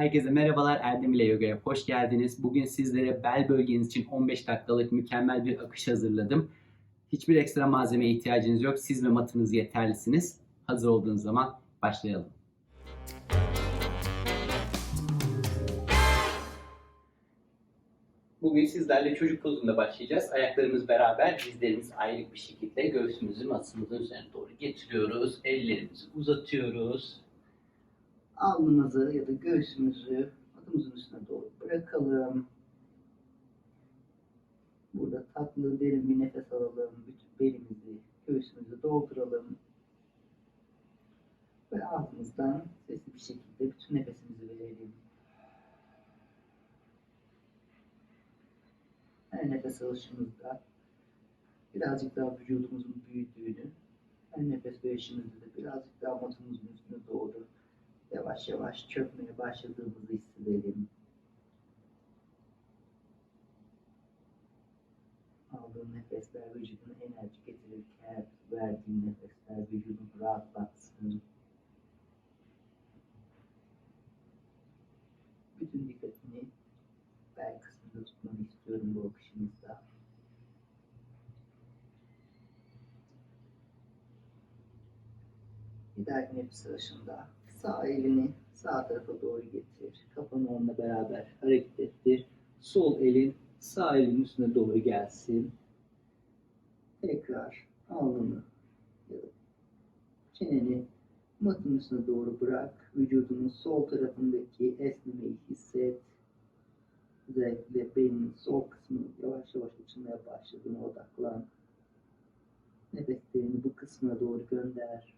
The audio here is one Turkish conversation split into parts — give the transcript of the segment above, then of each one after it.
Herkese merhabalar Erdem ile Yoga'ya hoş geldiniz. Bugün sizlere bel bölgeniz için 15 dakikalık mükemmel bir akış hazırladım. Hiçbir ekstra malzemeye ihtiyacınız yok. Siz ve matınız yeterlisiniz. Hazır olduğunuz zaman başlayalım. Bugün sizlerle çocuk pozunda başlayacağız. Ayaklarımız beraber, dizlerimiz ayrık bir şekilde göğsümüzü masımızın üzerine doğru getiriyoruz. Ellerimizi uzatıyoruz. Alnımızı ya da göğsümüzü adımızın üstüne doğru bırakalım. Burada tatlı derin bir nefes alalım. Bütün belimizi, göğsümüzü dolduralım. Ve ağzımızdan sesli bir şekilde bütün nefesimizi verelim. Her nefes alışımızda birazcık daha vücudumuzun büyüdüğünü, her nefes verişimizde de birazcık daha matımızın üstüne doğru yavaş yavaş çökmeye başladığımızı hissedelim. Aldığın nefesler vücuduna enerji getirirken verdiğin nefesler vücudunu rahatlatsın. Bütün dikkatini bel kısmında tutmanı istiyorum bu akışımızda. Bir dahaki nefes alışında sağ elini sağ tarafa doğru getir. Kafanı onunla beraber hareket ettir. Sol elin sağ elin üstüne doğru gelsin. Tekrar alnını çeneni matın üstüne doğru bırak. Vücudunun sol tarafındaki esnemeyi hisset. Özellikle beynin sol kısmı yavaş yavaş açılmaya başladığına odaklan. Nefeslerini bu kısmına doğru gönder.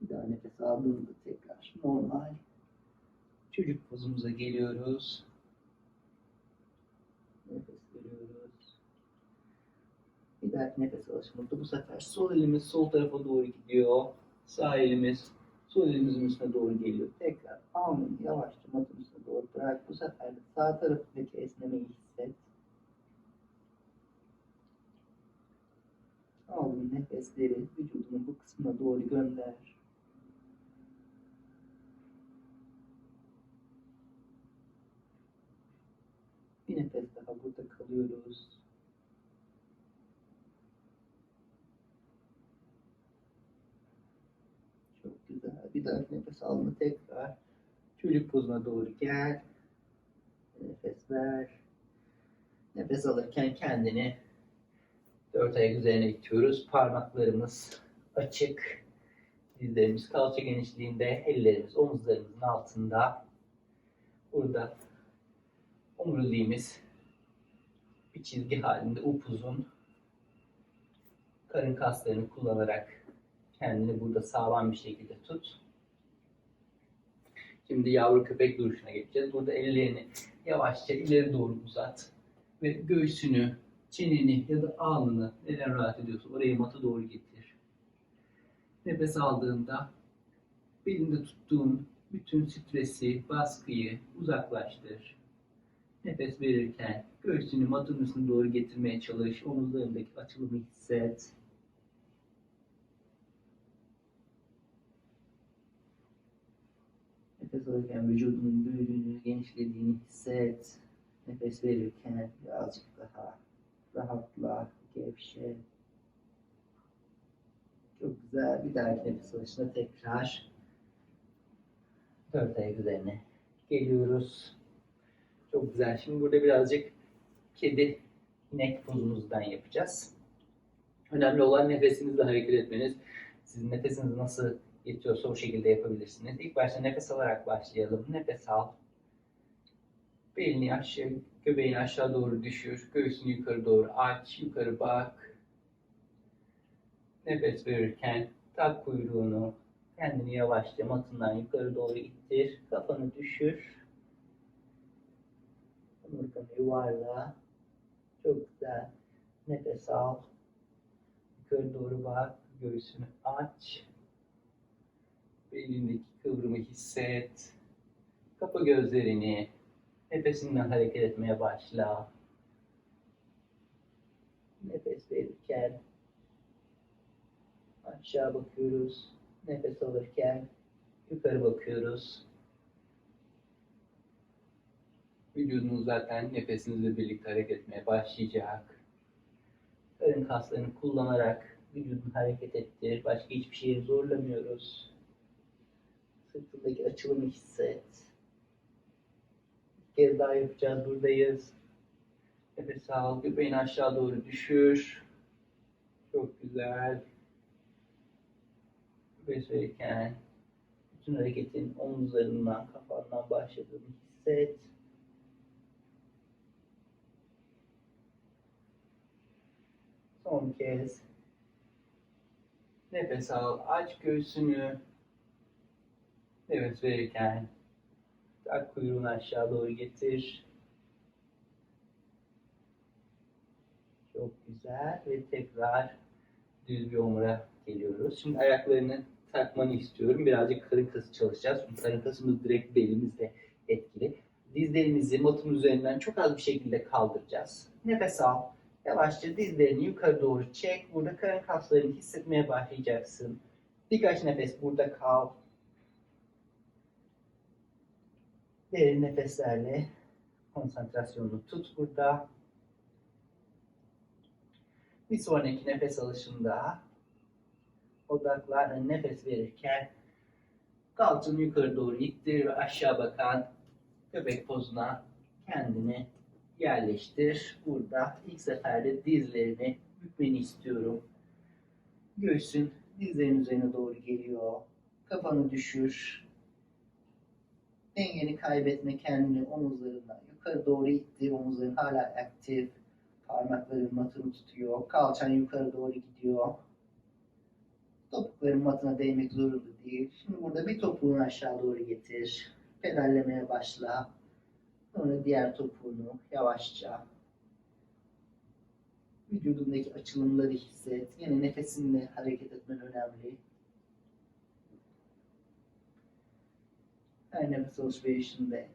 Bir daha nefes aldığında tekrar normal çocuk pozumuza geliyoruz. Nefes veriyoruz. Bir dahaki nefes alışımında bu sefer sol elimiz sol tarafa doğru gidiyor. Sağ elimiz sol elimizin üstüne doğru geliyor. Tekrar alnını yavaşça matın doğru bırak. Bu sefer de sağ tarafındaki esnemeyi hisset. Aldığın nefesleri vücudunun bu kısmına doğru gönder. Bir nefes daha burada kalıyoruz. Çok güzel. Bir daha nefes alma tekrar. Çocuk pozuna doğru gel. Nefes ver. Nefes alırken kendini dört ayak üzerine itiyoruz. Parmaklarımız açık. Dizlerimiz kalça genişliğinde. Ellerimiz omuzlarımızın altında. Burada omuriliğimiz bir çizgi halinde upuzun. Karın kaslarını kullanarak kendini burada sağlam bir şekilde tut. Şimdi yavru köpek duruşuna geçeceğiz. Burada ellerini yavaşça ileri doğru uzat ve göğsünü, çeneni ya da alnını neden rahat ediyorsa oraya mata doğru getir. Nefes aldığında belinde tuttuğun bütün stresi, baskıyı uzaklaştır. Nefes verirken göğsünü matın üstüne doğru getirmeye çalış. Omuzlarındaki açılımı hisset. Nefes alırken vücudunun büyüdüğünü, genişlediğini hisset. Nefes verirken birazcık daha rahatla, gevşe. Çok güzel. Bir dahaki nefes alışına tekrar dört ayak üzerine geliyoruz. Çok güzel. Şimdi burada birazcık kedi inek pozumuzdan yapacağız. Önemli olan nefesinizle hareket etmeniz. Sizin nefesiniz nasıl yetiyorsa o şekilde yapabilirsiniz. İlk başta nefes alarak başlayalım. Nefes al. Belini aşağı, göbeğini aşağı doğru düşür. Göğsünü yukarı doğru aç. Yukarı bak. Nefes verirken tak kuyruğunu. Kendini yavaşça matından yukarı doğru ittir. Kafanı düşür. Omurganı yuvarla. Çok güzel. Nefes al. Yukarı doğru bak. Göğsünü aç. Belindeki kıvrımı hisset. Kapa gözlerini. Nefesinden hareket etmeye başla. Nefes verirken aşağı bakıyoruz. Nefes alırken yukarı bakıyoruz. Vücudunuz zaten nefesinizle birlikte hareket etmeye başlayacak. Karın kaslarını kullanarak vücudunu hareket ettir. Başka hiçbir şeyi zorlamıyoruz. Sırtındaki açılımı hisset. Bir kez daha yapacağız. Buradayız. Nefes al. Göbeğini aşağı doğru düşür. Çok güzel. Nefes verirken bütün hareketin omuzlarından, kafandan başladığını hisset. Son kez. Nefes al. Aç göğsünü. Nefes verirken tak kuyruğunu aşağı doğru getir. Çok güzel ve tekrar düz bir omura geliyoruz. Şimdi ayaklarını takmanı istiyorum. Birazcık karın kası çalışacağız. Çünkü karın kasımız direkt belimizle etkili. Dizlerimizi matın üzerinden çok az bir şekilde kaldıracağız. Nefes al. Yavaşça dizlerini yukarı doğru çek. Burada karın kaslarını hissetmeye başlayacaksın. Birkaç nefes burada kal. Derin nefeslerle konsantrasyonunu tut burada. Bir sonraki nefes alışında odaklan nefes verirken kalçanı yukarı doğru ittir ve aşağı bakan köpek pozuna kendini yerleştir. Burada ilk seferde dizlerini bükmeni istiyorum. Göğsün dizlerin üzerine doğru geliyor. Kafanı düşür. Dengeni kaybetme kendini omuzlarından yukarı doğru ittir. Omuzların hala aktif. Parmakların matını tutuyor. Kalçan yukarı doğru gidiyor. Topukların matına değmek zorunda değil. Şimdi burada bir topuğunu aşağı doğru getir. Pedallemeye başla. Sonra diğer topuğunu yavaşça vücudundaki açılımları hisset. Yine nefesinle hareket etmen önemli. Her nefes alışverişinde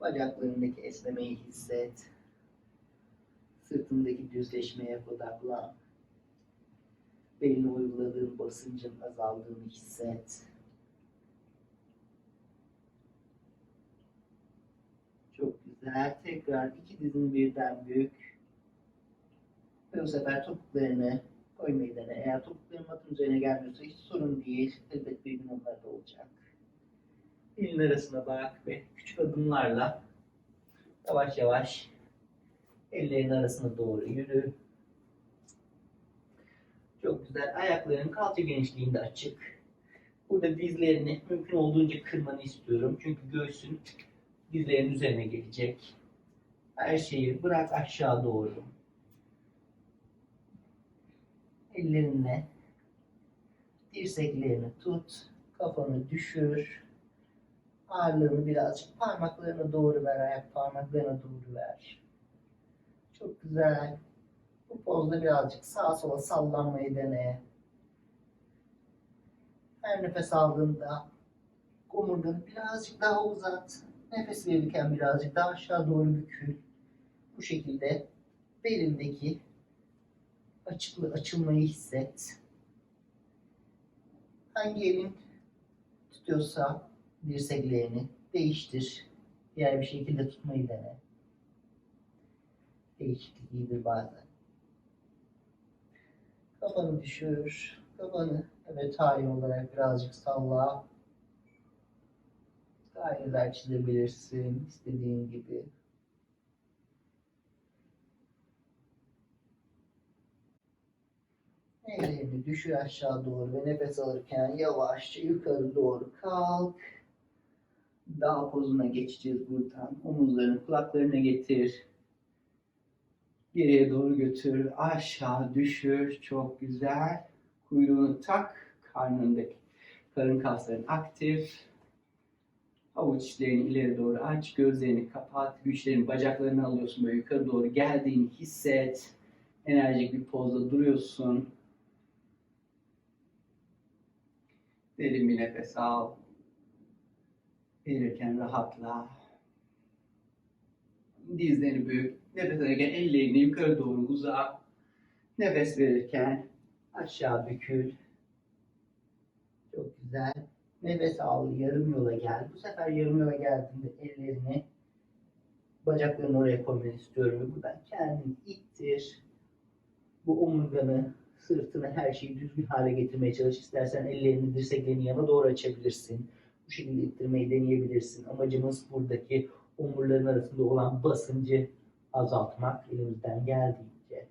bacaklarındaki esnemeyi hisset. Sırtındaki düzleşmeye odaklan. Beline uyguladığın basıncın azaldığını hisset. Çok güzel. Tekrar iki dizini birden bük. Ve bu sefer topuklarını koymayı dene. Eğer topukların matın üzerine gelmiyorsa hiç sorun değil. Elbet bir gün onlar da olacak. Elin arasına bak ve küçük adımlarla yavaş yavaş ellerin arasına doğru yürü. Çok güzel. Ayakların kalça genişliğinde açık. Burada dizlerini mümkün olduğunca kırmanı istiyorum. Çünkü göğsün dizlerin üzerine gelecek. Her şeyi bırak aşağı doğru. Ellerinle dirseklerini tut. Kafanı düşür. Ağırlığını birazcık parmaklarına doğru ver. Ayak parmaklarına doğru ver. Çok güzel. Bu pozda birazcık sağa sola sallanmayı dene. Her nefes aldığında omurganı birazcık daha uzat. Nefes verirken birazcık daha aşağı doğru bükül. Bu şekilde belindeki açıklı açılmayı hisset. Hangi elin tutuyorsa dirseklerini değiştir. Diğer bir şekilde tutmayı dene. Değişiklik iyidir bazen. Kafanı düşür. Kafanı evet hayır olarak birazcık salla. Daireler çizebilirsin istediğin gibi. Ellerini düşür aşağı doğru ve nefes alırken yavaşça yukarı doğru kalk. Dağ pozuna geçeceğiz buradan. Omuzlarını kulaklarına getir. Geriye doğru götür. Aşağı düşür. Çok güzel. Kuyruğunu tak. Karnındaki karın kasların aktif. Avuç içlerini ileri doğru aç. Gözlerini kapat. Güçlerini bacaklarını alıyorsun. Böyle yukarı doğru geldiğini hisset. Enerjik bir pozda duruyorsun. Derin bir nefes al. Verirken rahatla. Dizlerini büyük. Nefes alırken ellerini yukarı doğru uzat. Nefes verirken aşağı bükül. Nefes al, yarım yola gel. Bu sefer yarım yola geldiğinde ellerini bacaklarını oraya koymanı istiyorum. Buradan kendini ittir. Bu omurganı, sırtını, her şeyi düzgün hale getirmeye çalış. İstersen ellerini dirseklerini yana doğru açabilirsin. Bu şekilde ittirmeyi deneyebilirsin. Amacımız buradaki omurların arasında olan basıncı azaltmak elimizden geldiğince.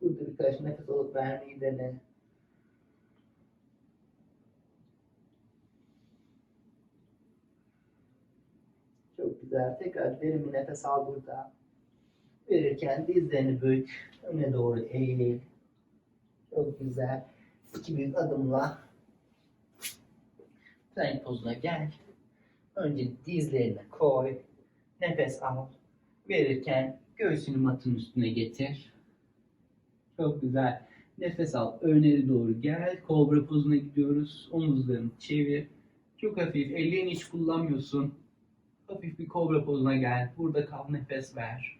Burada birkaç nefes alıp vermeyi dene. Güzel. Tekrar derin bir nefes al burada. Verirken dizlerini bük. Öne doğru eğil. Çok güzel. İki büyük adımla plank pozuna gel. Önce dizlerini koy. Nefes al. Verirken göğsünü matın üstüne getir. Çok güzel. Nefes al. Öne doğru gel. Kobra pozuna gidiyoruz. Omuzlarını çevir. Çok hafif. Ellerini hiç kullanmıyorsun. Hafif bir kobra pozuna gel. Burada kal. Nefes ver.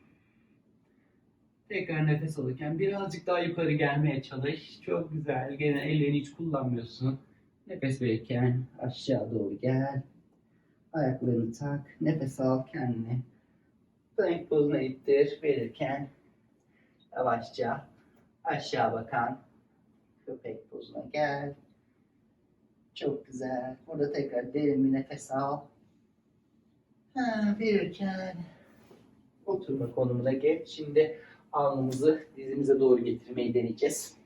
Tekrar nefes alırken birazcık daha yukarı gelmeye çalış. Çok güzel. Gene ellerini hiç kullanmıyorsun. Nefes verirken aşağı doğru gel. Ayaklarını tak. Nefes al kendini. Plank pozuna ittir. Verirken yavaşça aşağı bakan köpek pozuna gel. Çok güzel. Burada tekrar derin bir nefes al. Verirken oturma konumuna geç. Şimdi alnımızı dizimize doğru getirmeyi deneyeceğiz.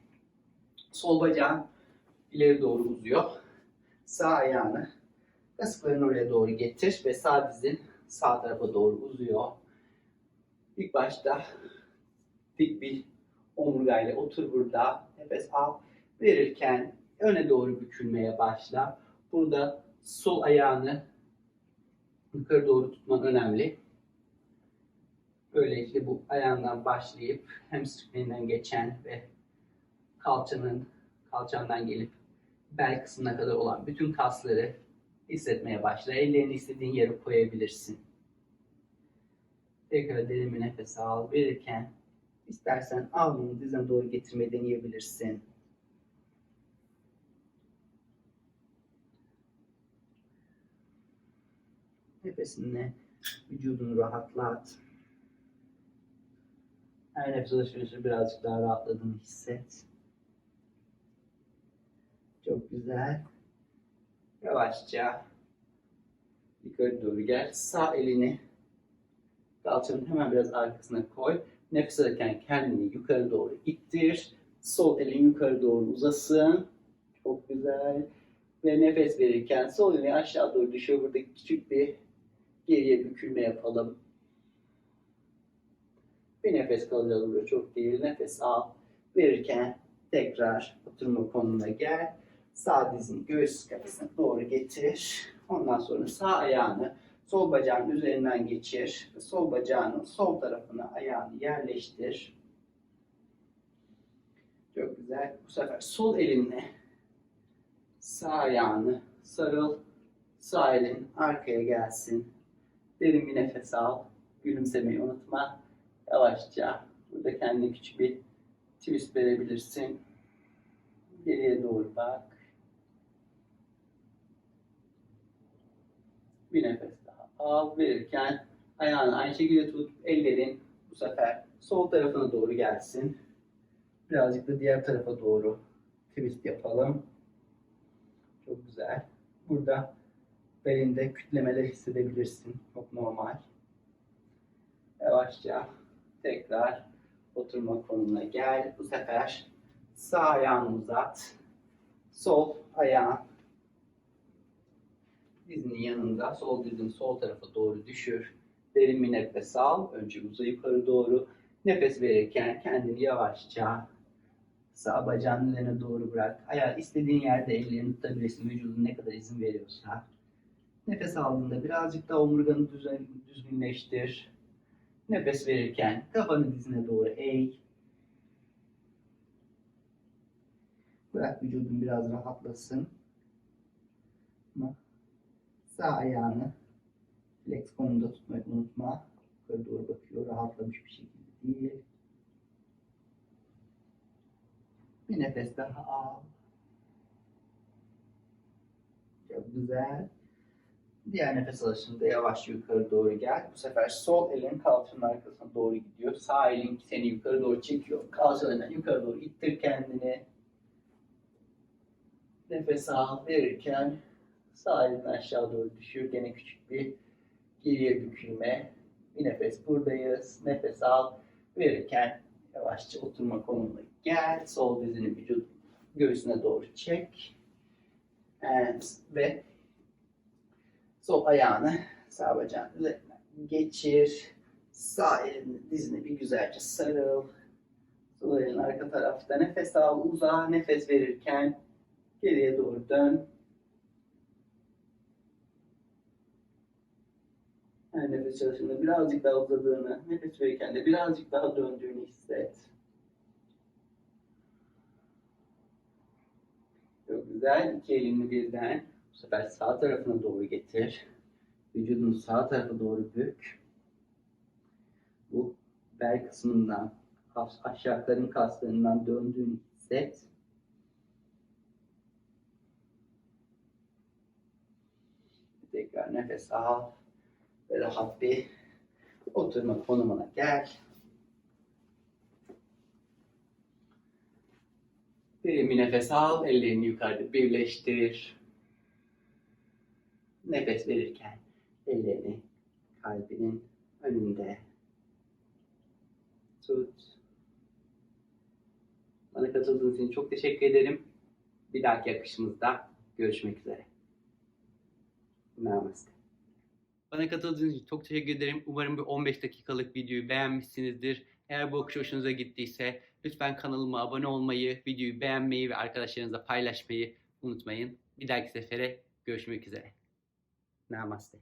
Sol bacağın ileri doğru uzuyor. Sağ ayağını kasıkların oraya doğru getir ve sağ dizin sağ tarafa doğru uzuyor. İlk başta dik bir omurgayla otur burada. Nefes al. Verirken öne doğru bükülmeye başla. Burada sol ayağını yukarı doğru tutman önemli. Böylelikle bu ayağından başlayıp hamstringinden geçen ve kalçanın kalçandan gelip bel kısmına kadar olan bütün kasları hissetmeye başla. Ellerini istediğin yere koyabilirsin. Tekrar derin bir nefes al. Verirken istersen alnını dizine doğru getirmeyi deneyebilirsin. Nefesinle vücudunu rahatlat. Her nefes alışverişi birazcık daha rahatladığını hisset. Çok güzel. Yavaşça yukarı doğru gel. Sağ elini kalçanın hemen biraz arkasına koy. Nefes alırken kendini yukarı doğru ittir. Sol elin yukarı doğru uzasın. Çok güzel. Ve nefes verirken sol elini aşağı doğru düşüyor. Burada küçük bir geriye bükülme yapalım. Bir nefes kalacağız burada çok değil. Nefes al. Verirken tekrar oturma konumuna gel. Sağ dizini göğüs kafesine doğru getir. Ondan sonra sağ ayağını sol bacağın üzerinden geçir. Sol bacağının sol tarafına ayağını yerleştir. Çok güzel. Bu sefer sol elinle sağ ayağını sarıl. Sağ elin arkaya gelsin. Derin bir nefes al. Gülümsemeyi unutma. Yavaşça burada kendine küçük bir twist verebilirsin. Geriye doğru bak. Bir nefes daha al. Verirken ayağını aynı şekilde tut. Ellerin bu sefer sol tarafına doğru gelsin. Birazcık da diğer tarafa doğru twist yapalım. Çok güzel. Burada belinde kütlemeler hissedebilirsin. Çok normal. Yavaşça tekrar oturma konumuna gel. Bu sefer sağ ayağını uzat. Sol ayağın dizinin yanında, sol dizin sol tarafa doğru düşür. Derin bir nefes al. Önce uza yukarı doğru. Nefes verirken kendini yavaşça sağ bacağın üzerine doğru bırak. Ayağı istediğin yerde ellerini tutabilirsin. Vücudun ne kadar izin veriyorsa. Nefes aldığında birazcık daha omurganı düzen, düzgünleştir. Nefes verirken kafanı dizine doğru eğ. Bırak vücudun biraz rahatlasın. Sağ ayağını flex konumda tutmayı unutma. Yukarı doğru bakıyor. Rahatlamış bir şekilde değil. Bir nefes daha al. Çok güzel. Diğer nefes alışında yavaş yukarı doğru gel. Bu sefer sol elin kalçanın arkasına doğru gidiyor. Sağ elin seni yukarı doğru çekiyor. Kalçalarından yukarı doğru ittir kendini. Nefes al verirken sağ elini aşağı doğru düşür. Gene küçük bir geriye bükülme. Bir nefes buradayız. Nefes al verirken yavaşça oturma konumuna gel. Sol dizini vücut göğsüne doğru çek. And, ve sol ayağını sağ bacağın üzerine geçir. Sağ elini dizine bir güzelce sarıl. Sol elin arka tarafta nefes al, uza, nefes verirken geriye doğru dön. Her nefes çalışında birazcık daha uzadığını, nefes verirken de birazcık daha döndüğünü hisset. Çok güzel. İki elini birden bu sefer sağ tarafına doğru getir. Vücudunu sağ tarafa doğru bük. Bu bel kısmından, kas- aşağı karın kaslarından döndüğünü hisset. Tekrar nefes al ve rahat bir oturma konumuna gel. Derin bir nefes al, ellerini yukarıda birleştir. Nefes verirken ellerini kalbinin önünde tut. Bana katıldığınız için çok teşekkür ederim. Bir dahaki akışımızda görüşmek üzere. Namaste. Bana katıldığınız için çok teşekkür ederim. Umarım bu 15 dakikalık videoyu beğenmişsinizdir. Eğer bu akış hoşunuza gittiyse lütfen kanalıma abone olmayı, videoyu beğenmeyi ve arkadaşlarınızla paylaşmayı unutmayın. Bir dahaki sefere görüşmek üzere. ナーマステ。